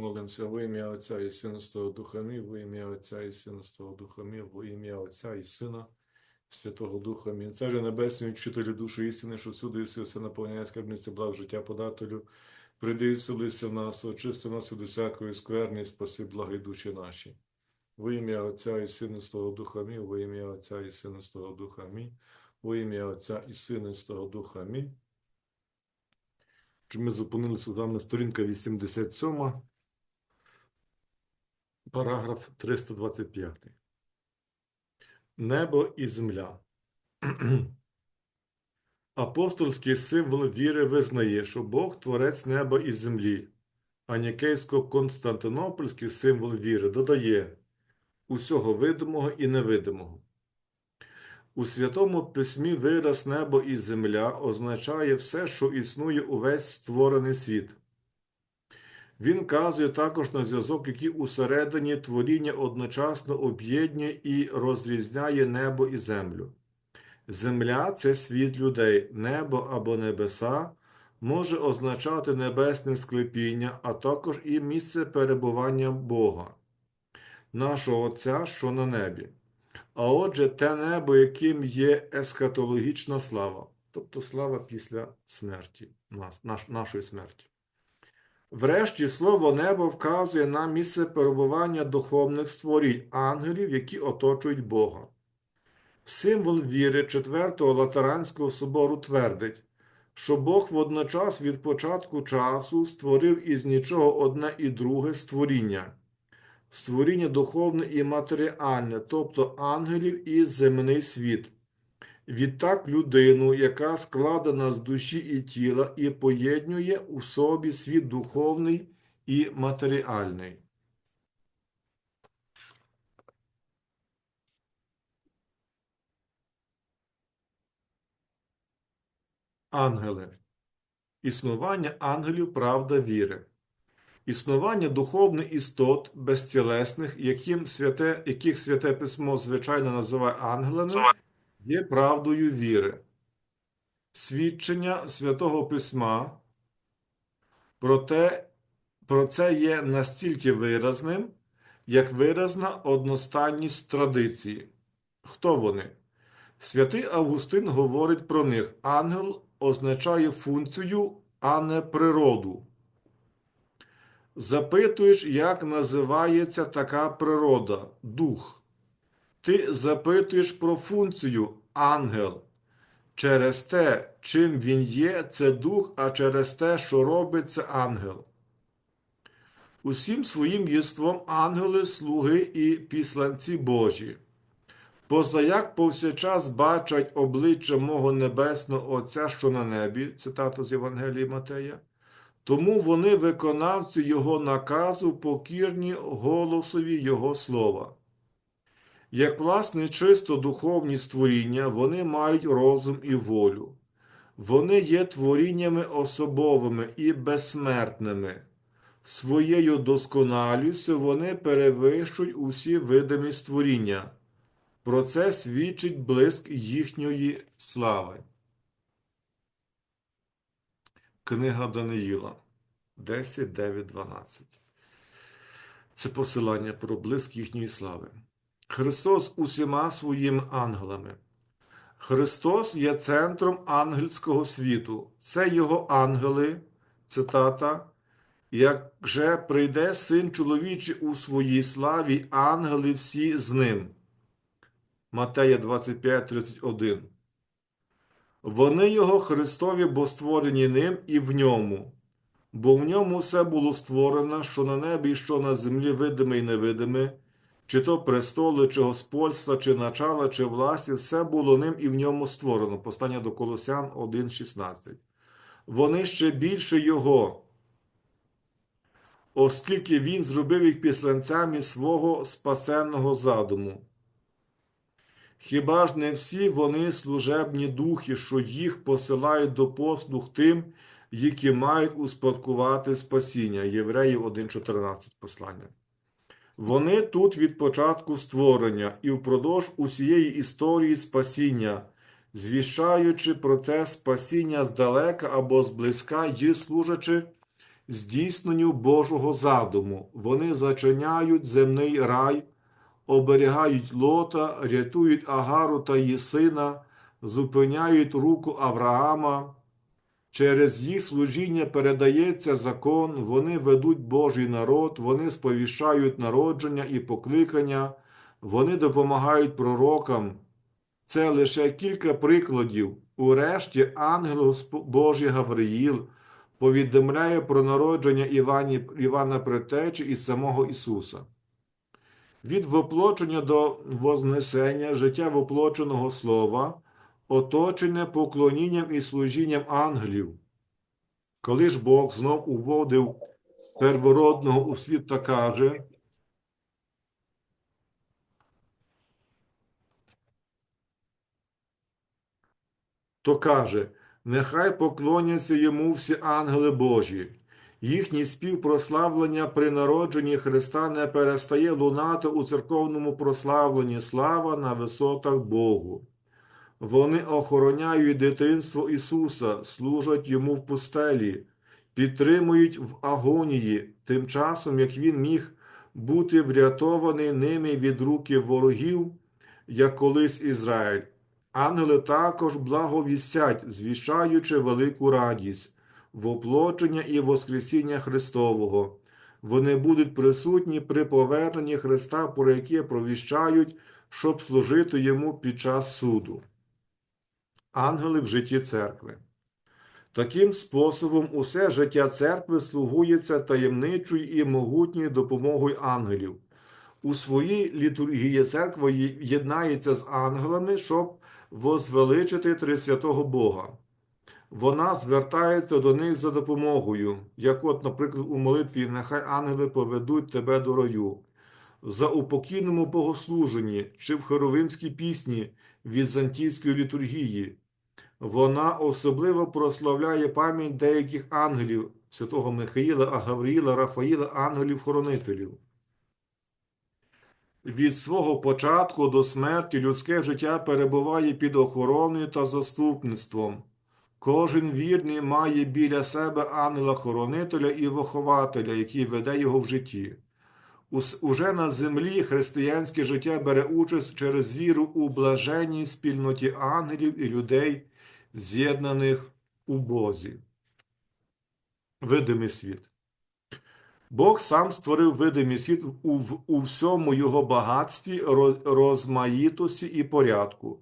Молимося во ім'я Отця і Сина Святого Духа Мій, во ім'я Отця і Сина Святого Духа Мій, во ім'я Отця і Сина Святого Духа Мій. Царю Небесний, вчителю душі істини, що всюди і все наповняє скарбниці благ життя подателю. Прийди і селися в нас, очисти нас від усякої скверни, спаси благи душі наші. Во ім'я Отця і Сина Святого Духа Мій, во ім'я Отця і Сина Святого Духа Мій, во ім'я Отця і Сина Святого Духа Мій. Чи Ми зупинилися з вами сторінка 87, параграф 325. Небо і земля. Апостольський символ віри визнає, що Бог творець неба і землі, а Нікейсько-Константинопольський символ віри додає усього видимого і невидимого. У Святому Письмі вираз небо і земля означає все, що існує увесь створений світ. Він вказує також на зв'язок, який усередині творіння одночасно об'єднує і розрізняє небо і землю. Земля це світ людей, небо або небеса може означати небесне склепіння, а також і місце перебування Бога, нашого Отця, що на небі. А отже, те небо, яким є ескатологічна слава, тобто слава після смерті, нашої смерті. Врешті слово небо вказує на місце перебування духовних створінь, ангелів, які оточують Бога. Символ віри Четвертого Латеранського собору твердить, що Бог водночас від початку часу створив із нічого одне і друге створіння, створіння духовне і матеріальне, тобто ангелів і земний світ. Відтак людину, яка складена з душі і тіла, і поєднує у собі світ духовний і матеріальний. Ангели. Існування ангелів правда віри. Існування духовних істот безтілесних, яким святе, яких святе письмо звичайно називає ангелами, є правдою віри. Свідчення Святого Письма про, те, про це є настільки виразним, як виразна одностайність традиції. Хто вони? Святий Августин говорить про них. Ангел означає функцію, а не природу. Запитуєш, як називається така природа, дух. Ти запитуєш про функцію ангел. Через те, чим він є, це дух, а через те, що робить це ангел. Усім своїм єством ангели, слуги і післанці Божі. Позаяк повсякчас бачать обличчя мого небесного Отця, що на небі, цитата з Євангелії Матея, тому вони виконавці Його наказу, покірні голосові Його слова. Як власне чисто духовні створіння, вони мають розум і волю. Вони є творіннями особовими і безсмертними. Своєю досконалістю вони перевищують усі видимі створіння. Про це свідчить блиск їхньої слави. Книга Даниїла 10, 9, 12. Це посилання про блиск їхньої слави. Христос усіма своїми ангелами. Христос є центром ангельського світу. Це його ангели, цитата. Як же прийде син чоловічий у своїй славі, ангели всі з ним. Матея 25, 31. Вони його Христові, бо створені ним і в ньому, бо в ньому все було створено, що на небі, і що на землі видиме і невидиме, чи то престоли, чи господства, чи начала, чи власті, все було ним і в ньому створено. Послання до Колосян 1,16. Вони ще більше його, оскільки він зробив їх післанцями свого спасенного задуму. Хіба ж не всі вони служебні духи, що їх посилають до послуг тим, які мають успадкувати спасіння? Євреїв 1,14 послання. Вони тут від початку створення і впродовж усієї історії спасіння, звіщаючи процес спасіння здалека або зблизька, й служачи здійсненню Божого задуму. Вони зачиняють земний рай, оберігають лота, рятують Агару та її сина, зупиняють руку Авраама. Через їх служіння передається закон, вони ведуть Божий народ, вони сповіщають народження і покликання, вони допомагають пророкам. Це лише кілька прикладів. Урешті ангел Божий Гавриїл повідомляє про народження Івані, Івана Предтечі і самого Ісуса. Від воплочення до Вознесення життя воплоченого Слова, оточене поклонінням і служінням ангелів. Коли ж Бог знов уводив первородного у світ та каже, то каже, нехай поклоняться йому всі ангели Божі. Їхній спів прославлення при народженні Христа не перестає лунати у церковному прославленні слава на висотах Богу. Вони охороняють дитинство Ісуса, служать йому в пустелі, підтримують в агонії, тим часом, як Він міг бути врятований ними від руки ворогів, як колись Ізраїль. Ангели також благовістять, звіщаючи велику радість, воплочення і Воскресіння Христового. Вони будуть присутні при поверненні Христа, про яке провіщають, щоб служити йому під час суду. Ангели в житті церкви. Таким способом усе життя церкви слугується таємничою і могутньою допомогою ангелів. У своїй літургії церква єднається з ангелами, щоб возвеличити Трисвятого Бога. Вона звертається до них за допомогою, як от, наприклад, у молитві Нехай ангели поведуть тебе до раю, за упокійному богослуженні чи в хоровимській пісні візантійської літургії. Вона особливо прославляє пам'ять деяких ангелів святого Михаїла, Агавріїла, Рафаїла, ангелів-хоронителів. Від свого початку до смерті людське життя перебуває під охороною та заступництвом. Кожен вірний має біля себе ангела-хоронителя і вихователя, який веде його в житті. Уже на землі християнське життя бере участь через віру у блаженній спільноті ангелів і людей, з'єднаних у Бозі. Видимий світ. Бог сам створив видимий світ у, в- у всьому його багатстві, роз- розмаїтості і порядку.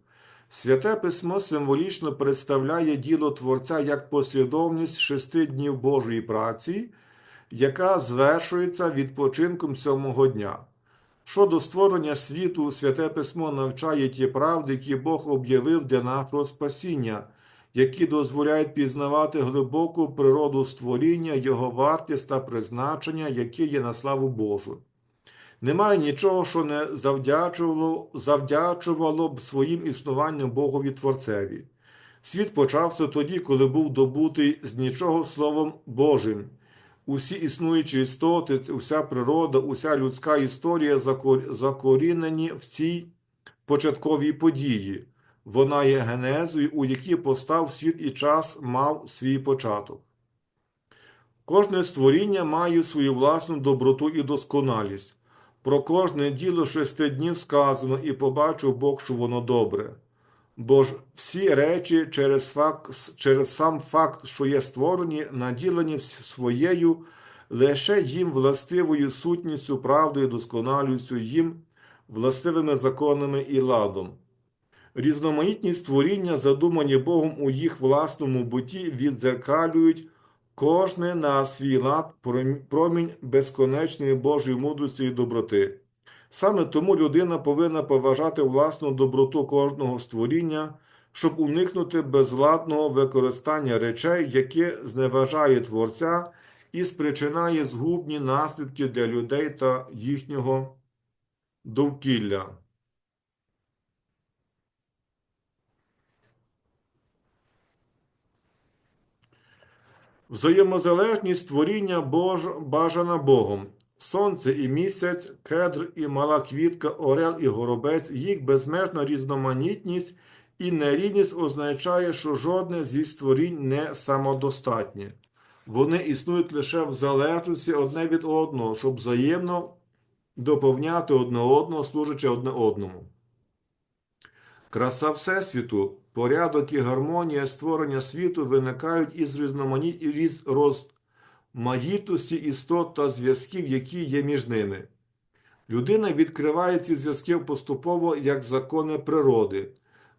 Святе письмо символічно представляє діло Творця як послідовність шести днів Божої праці, яка звершується відпочинком сьомого дня. Щодо створення світу, Святе Письмо навчає ті правди, які Бог об'явив для нашого спасіння, які дозволяють пізнавати глибоку природу створіння, його вартість та призначення, які є на славу Божу. Немає нічого, що не завдячувало, завдячувало б своїм існуванням Богові Творцеві. Світ почався тоді, коли був добутий з нічого Словом Божим. Усі існуючі істоти, уся природа, уся людська історія закорінені в цій початковій події. Вона є генезою, у якій постав світ і час мав свій початок. Кожне створіння має свою власну доброту і досконалість. Про кожне діло шести днів сказано, і побачив Бог, що воно добре. Бо ж всі речі через, факт, через сам факт, що є створені, наділені своєю лише їм властивою сутністю, правдою, досконалістю, їм властивими законами і ладом. Різноманітні створіння, задумані Богом у їх власному буті, відзеркалюють кожне на свій лад промінь безконечної Божої мудрості і доброти. Саме тому людина повинна поважати власну доброту кожного створіння, щоб уникнути безвладного використання речей, яке зневажає Творця і спричинає згубні наслідки для людей та їхнього довкілля. Взаємозалежність створіння Бож... бажана Богом. Сонце і місяць, кедр і мала квітка, орел і горобець, їх безмежна різноманітність і нерівність означає, що жодне зі створінь не самодостатнє. Вони існують лише в залежності одне від одного, щоб взаємно доповняти одне одного, служачи одне одному. Краса Всесвіту, порядок і гармонія створення світу виникають із різноманіт... із розмаїтості істот та зв'язків, які є між ними. Людина відкриває ці зв'язки поступово як закони природи.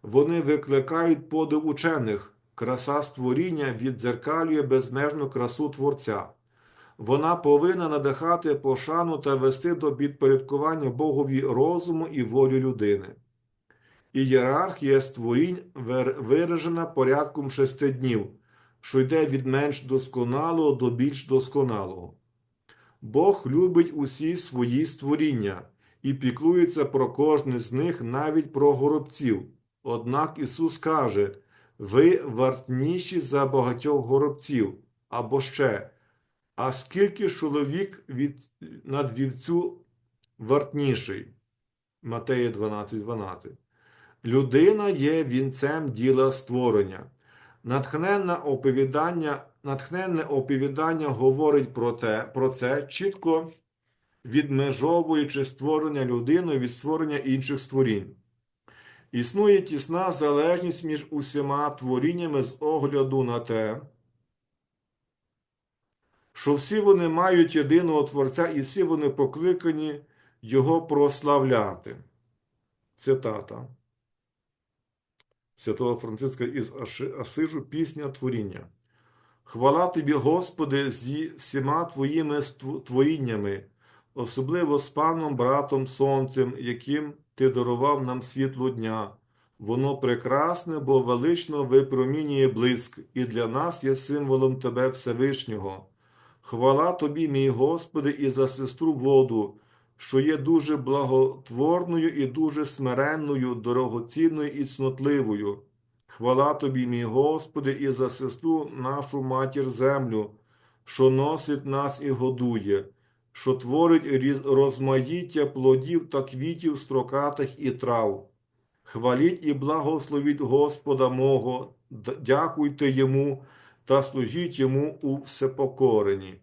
Вони викликають подив учених. Краса створіння віддзеркалює безмежну красу Творця. Вона повинна надихати пошану та вести до підпорядкування Богові розуму і волі людини. Ієрархія створінь виражена порядком шести днів, що йде від менш досконалого до більш досконалого. Бог любить усі свої створіння і піклується про кожне з них, навіть про горобців. Однак Ісус каже: ви вартніші за багатьох горобців, або ще. А скільки чоловік від над вівцю вартніший? Матея 12, 12. Людина є вінцем діла створення. Натхненне оповідання, натхненне оповідання говорить про, те, про це, чітко відмежовуючи створення людини від створення інших створінь. Існує тісна залежність між усіма творіннями з огляду на те, що всі вони мають єдиного Творця і всі вони покликані Його прославляти. Цитата святого Франциска із Асижу пісня творіння. Хвала тобі, Господи, зі всіма твоїми творіннями, особливо з паном братом Сонцем, яким ти дарував нам світло дня. Воно прекрасне, бо велично випромінює блиск, і для нас є символом Тебе Всевишнього. Хвала тобі, мій Господи, і за сестру воду, що є дуже благотворною і дуже смиренною, дорогоцінною і цнотливою. Хвала тобі, мій Господи, і за сестру нашу матір землю, що носить нас і годує, що творить розмаїття плодів та квітів строкатих і трав. Хваліть і благословіть Господа мого, дякуйте йому та служіть йому у всепокорі.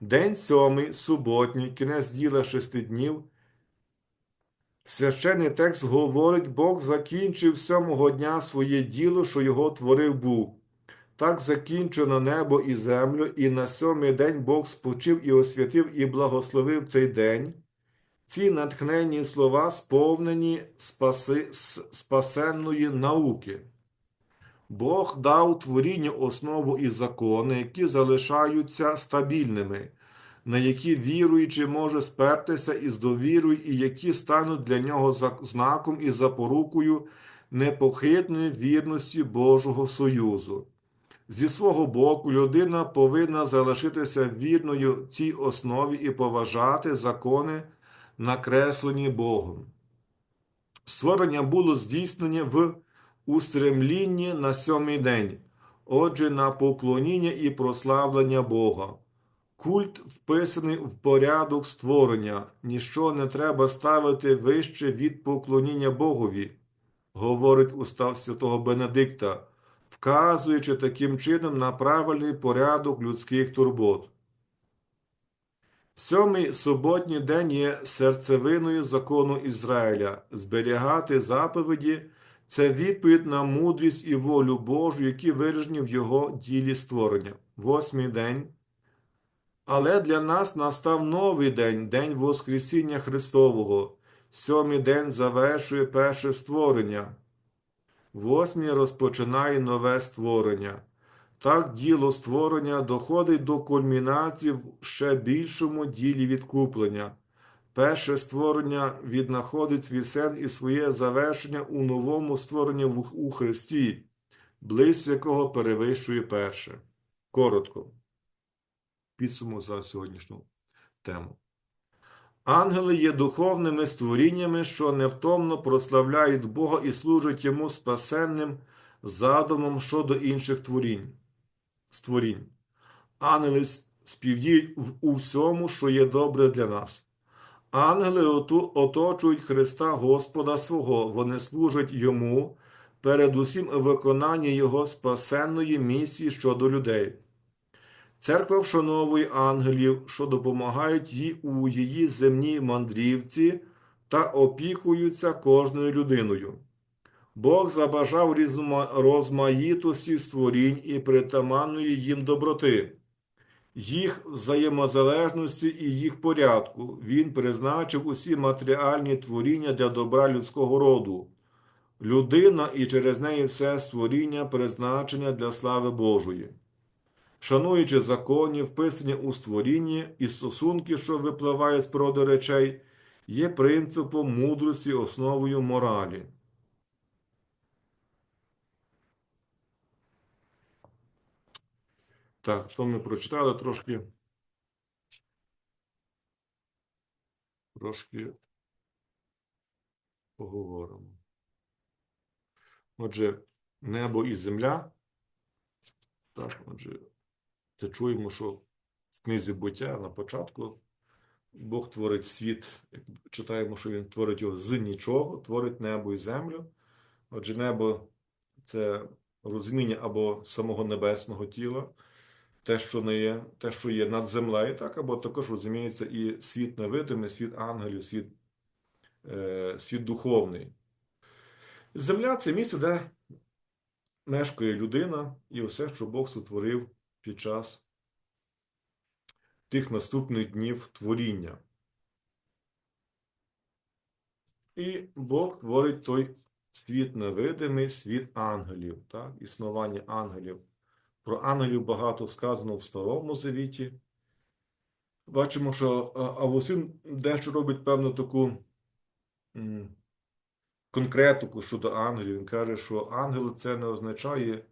День сьомий, суботній, кінець діла шести днів. Священний текст говорить, Бог закінчив сьомого дня своє діло, що його творив був. Так закінчено небо і землю, і на сьомий день Бог спочив і освятив і благословив цей день. Ці натхненні слова сповнені спаси, спасенної науки. Бог дав творінню основу і закони, які залишаються стабільними, на які віруючий може спертися із довірою, і які стануть для нього знаком і запорукою непохитної вірності Божого Союзу. Зі свого боку, людина повинна залишитися вірною цій основі і поважати закони, накреслені Богом. Створення було здійснене в устремлінні на сьомий день, отже, на поклоніння і прославлення Бога. Культ вписаний в порядок створення, ніщо не треба ставити вище від поклоніння Богові, говорить устав святого Бенедикта, вказуючи таким чином на правильний порядок людських турбот. Сьомий суботній день є серцевиною закону Ізраїля. Зберігати заповіді це відповідь на мудрість і волю Божу, які виражені в його ділі створення. Восьмий день. Але для нас настав новий день, день Воскресіння Христового. Сьомий день завершує перше створення. Восьмий розпочинає нове створення. Так діло створення доходить до кульмінації в ще більшому ділі відкуплення. Перше створення віднаходить свій сен і своє завершення у новому створенні у Христі, близь якого перевищує перше. Коротко. Підсумок за сьогоднішню тему. Ангели є духовними створіннями, що невтомно прославляють Бога і служать йому спасенним задумом щодо інших творінь. створінь. Ангели співдіють в усьому, що є добре для нас. Ангели оточують Христа Господа свого, вони служать йому, передусім у виконанні Його спасенної місії щодо людей. Церква вшановує ангелів, що допомагають їй у її земній мандрівці та опікуються кожною людиною. Бог забажав розмаїтості створінь і притаманної їм доброти, їх взаємозалежності і їх порядку. Він призначив усі матеріальні творіння для добра людського роду. Людина і через неї все створіння призначення для слави Божої. Шануючи закони, вписані у створінні і стосунки, що випливають з природи речей, є принципом мудрості, основою моралі. Так, то ми прочитали трошки. Трошки поговоримо. Отже, небо і земля. Так, отже, де чуємо, що в книзі буття на початку Бог творить світ, читаємо, що Він творить його з нічого, творить небо і землю. Отже, небо це розуміння або самого небесного тіла, те, що не є, те, що є над землею, так, або також розуміється і світ невидимий, світ ангелів, світ, е, світ духовний. Земля це місце, де мешкає людина і все, що Бог сотворив під час тих наступних днів творіння. І Бог творить той світ невидимий, світ ангелів, так? існування ангелів. Про ангелів багато сказано в Старому Завіті. Бачимо, що Августин дещо робить певну таку конкретику щодо ангелів. Він каже, що ангел це не означає,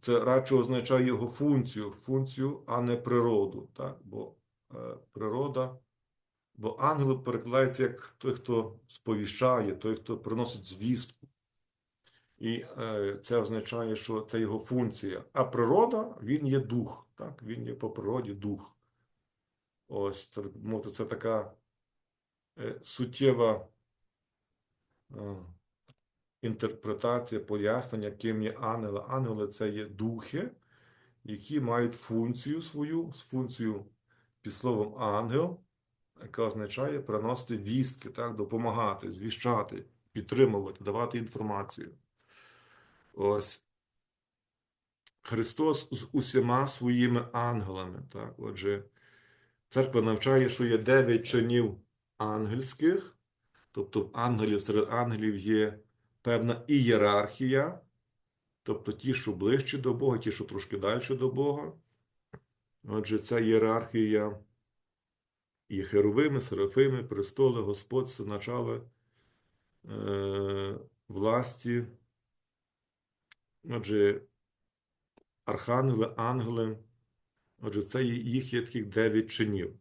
це радше означає його функцію, функцію, а не природу. Так? Бо е, природа, бо ангел перекладається як той, хто сповіщає, той, хто приносить звістку. І е, це означає, що це його функція. А природа, він є дух. Так? Він є по природі дух. Ось це, мовити, це така е, суттєва е, інтерпретація, пояснення, ким є ангели. Ангели це є духи, які мають функцію свою, з функцією під словом ангел, яка означає приносити вістки, так, допомагати, звіщати, підтримувати, давати інформацію. Ось. Христос з усіма своїми ангелами. Так? Отже, церква навчає, що є дев'ять чинів ангельських, тобто в ангелів серед ангелів є певна ієрархія, тобто ті, що ближче до Бога, ті, що трошки далі до Бога. Отже, ця ієрархія є херовими, серафими, престоли, Господь, начало е, власті. Отже, архангели, ангели, отже, це їх є таких дев'ять чинів.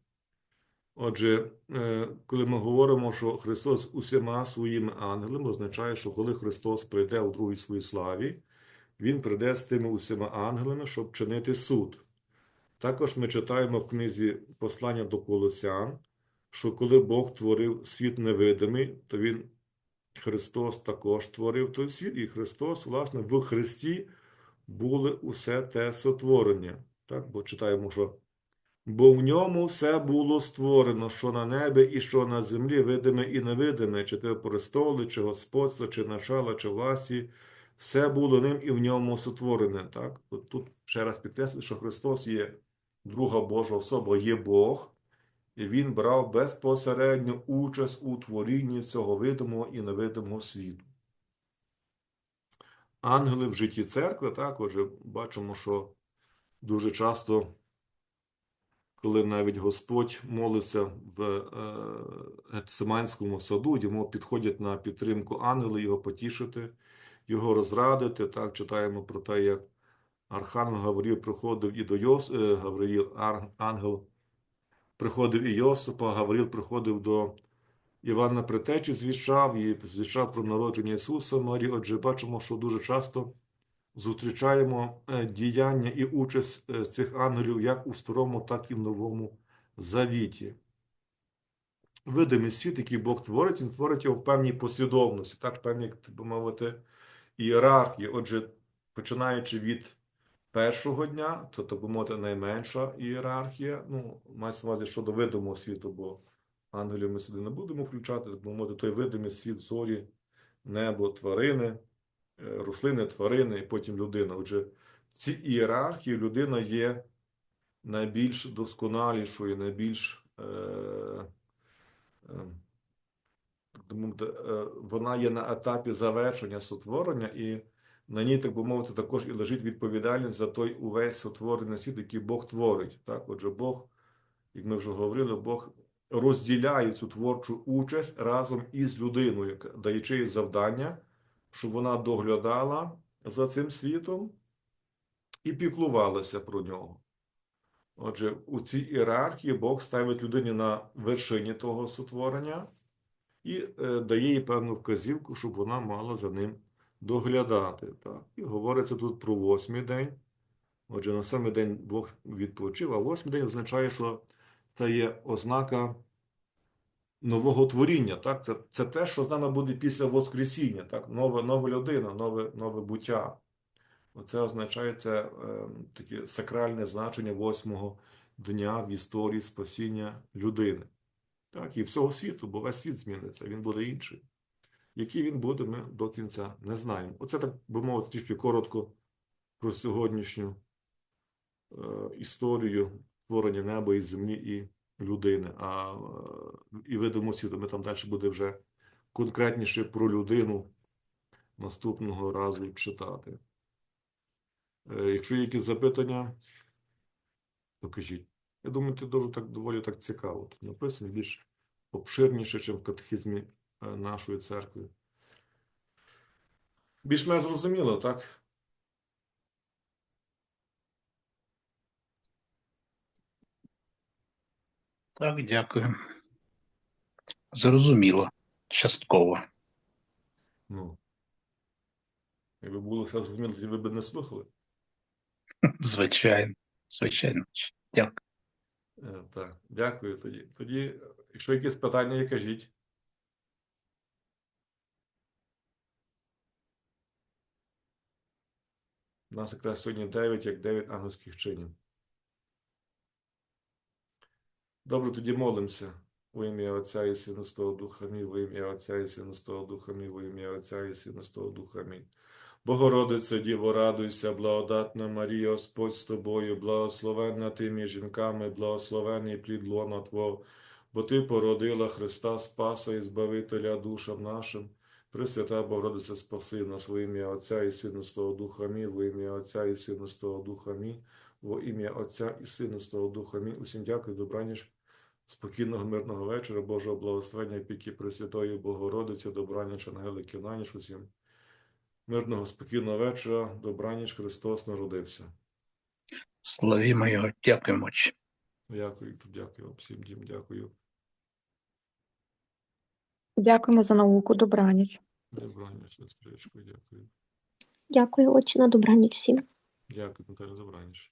Отже, е, коли ми говоримо, що Христос усіма своїми ангелами, означає, що коли Христос прийде у другій своїй славі, Він прийде з тими усіма ангелами, щоб чинити суд. Також ми читаємо в книзі Послання до Колосян, що коли Бог творив світ невидимий, то Він Христос також творив той світ, і Христос, власне, в Христі були усе те сотворення. Так? Бо читаємо, що бо в ньому все було створено, що на небі і що на землі, видиме і невидиме, чи те престоли, чи господство, чи начала, чи власті, все було ним і в ньому сотворене. Так? Тут ще раз підкреслюю, що Христос є друга Божа особа, є Бог, Він брав безпосередню участь у творінні цього видимого і невидимого світу. Ангели в житті церкви, так, отже, бачимо, що дуже часто, коли навіть Господь молився в е, Гециманському саду, йому підходять на підтримку ангели, його потішити, його розрадити. Так, читаємо про те, як Архангел Гавриїл приходив і до Йос... е, Гавриїл, ангел приходив і Йосипа, Гавриїл приходив до Івана Притечі, звіщав і звіщав про народження Ісуса Марії. Отже, бачимо, що дуже часто зустрічаємо е, діяння і участь е, цих ангелів як у Старому, так і в Новому Завіті. Видимий світ, який Бог творить, він творить його в певній послідовності, так, певній, так би мовити, ієрархії. Отже, починаючи від першого дня, це, так би мовити, найменша ієрархія. Ну, мається на увазі щодо видимого світу, бо ангелів ми сюди не будемо включати, так би мовити, той видимий світ зорі, небо, тварини, е, рослини, тварини і потім людина. Отже, в цій ієрархії людина є найбільш досконалішою, найбільш е, е, е, вона є на етапі завершення сотворення, і на ній, так би мовити, також і лежить відповідальність за той увесь сотворений світ, який Бог творить. Так? Отже, Бог, як ми вже говорили, Бог розділяє цю творчу участь разом із людиною, даючи їй завдання, щоб вона доглядала за цим світом і піклувалася про нього. Отже, у цій ієрархії Бог ставить людині на вершині того сотворення і е, дає їй певну вказівку, щоб вона мала за ним доглядати. Так? І говориться тут про восьмий день. Отже, на сьомий день Бог відпочив, а восьмий день означає, що це є ознака нового творіння. Так? Це, це те, що з нами буде після Воскресіння, так? Нова, нова людина, нове, нове буття. Оце означає це е, таке сакральне значення восьмого дня в історії спасіння людини. Так, і всього світу, бо весь світ зміниться, він буде інший. Який він буде, ми до кінця не знаємо. Оце так би мовити, тільки коротко про сьогоднішню е, історію творення неба і землі і людини. А е, і видимо світу, ми там далі буде вже конкретніше про людину наступного разу читати. Е, Якщо є якісь запитання, то кажіть. Я думаю, це дуже так доволі так цікаво. Тут написано більш обширніше, ніж в катехізмі е, нашої церкви. Більш-менш зрозуміло, так? Так, дякую. Зрозуміло. Частково. Ну. Якби було все зрозуміло, тоді ви б не слухали. Звичайно. Звичайно. Дякую. Е, Так, дякую тоді. Тоді, якщо якісь питання є, кажіть. У нас якраз сьогодні 9, як 9 ангельських чинів. Добре, тоді молимося. У ім'я Отця і Сина Святого Духа Мій, во ім'я Отця і Сина Святого Духа Мій, во ім'я Отця і Сина Святого Духа Мій. Богородице, Діво, радуйся, благодатна Марія, Господь з тобою, благословенна ти між жінками, благословений плід лона Твого, бо Ти породила Христа Спаса і Збавителя душам нашим. Пресвята Богородице, спаси нас во ім'я Отця і Сина Святого Духа Мій, во ім'я Отця і Сина Святого Духа Мій, во ім'я Отця і Сина Святого Духа Мій. Усім дякую, добраніч. Спокійного, мирного вечора, Божого благословення, піки Пресвятої Богородиці, добраніч, ангелики, на ніч усім. Мирного, спокійного вечора, добраніч, Христос народився. Славімо його. Дякуємо. Дякую, дякую всім, дім, дякую. Дякуємо за науку. Добраніч. Добраніч, сестричко, дякую. Дякую, отче, на добраніч всім. Дякую, Наталя, добраніч.